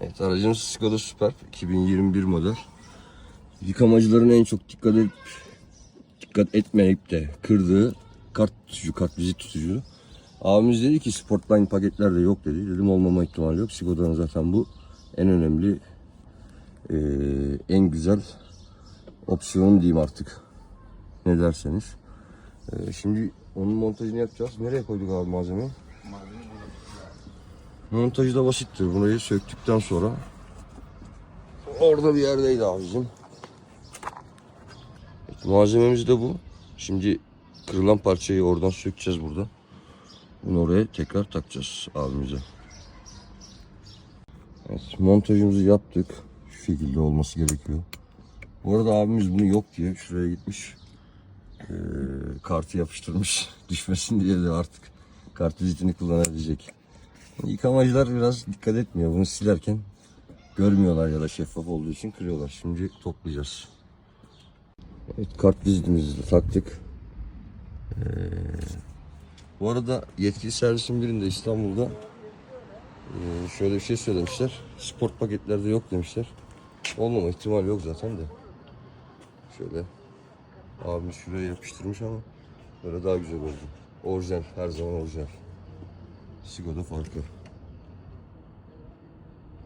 Evet aracımız Skoda Superb 2021 model. Yıkamacıların en çok dikkat edip dikkat etmeyip de kırdığı kart tutucu, kart vizit tutucu. Abimiz dedi ki Sportline paketlerde yok dedi. Dedim olmama ihtimali yok. Skoda'nın zaten bu en önemli eee, en güzel opsiyon diyeyim artık. Ne derseniz. Eee, şimdi onun montajını yapacağız. Nereye koyduk abi malzemeyi? Montajı da basittir. Burayı söktükten sonra orada bir yerdeydi abicim. Malzememiz de bu. Şimdi kırılan parçayı oradan sökeceğiz burada. Bunu oraya tekrar takacağız abimize. Evet, montajımızı yaptık. Şu şekilde olması gerekiyor. Bu arada abimiz bunu yok diye şuraya gitmiş. Ee, kartı yapıştırmış. Düşmesin diye de artık kart vizitini kullanabilecek. Yıkamacılar biraz dikkat etmiyor. Bunu silerken görmüyorlar ya da şeffaf olduğu için kırıyorlar. Şimdi toplayacağız. Evet kart vizitimizi de taktık. Ee, bu arada yetkili servisin birinde İstanbul'da ee, şöyle bir şey söylemişler. Sport paketlerde yok demişler. Olmama ihtimali yok zaten de. Şöyle abimiz şuraya yapıştırmış ama böyle daha güzel oldu. Orijinal her zaman orijinal. 西贡的房子。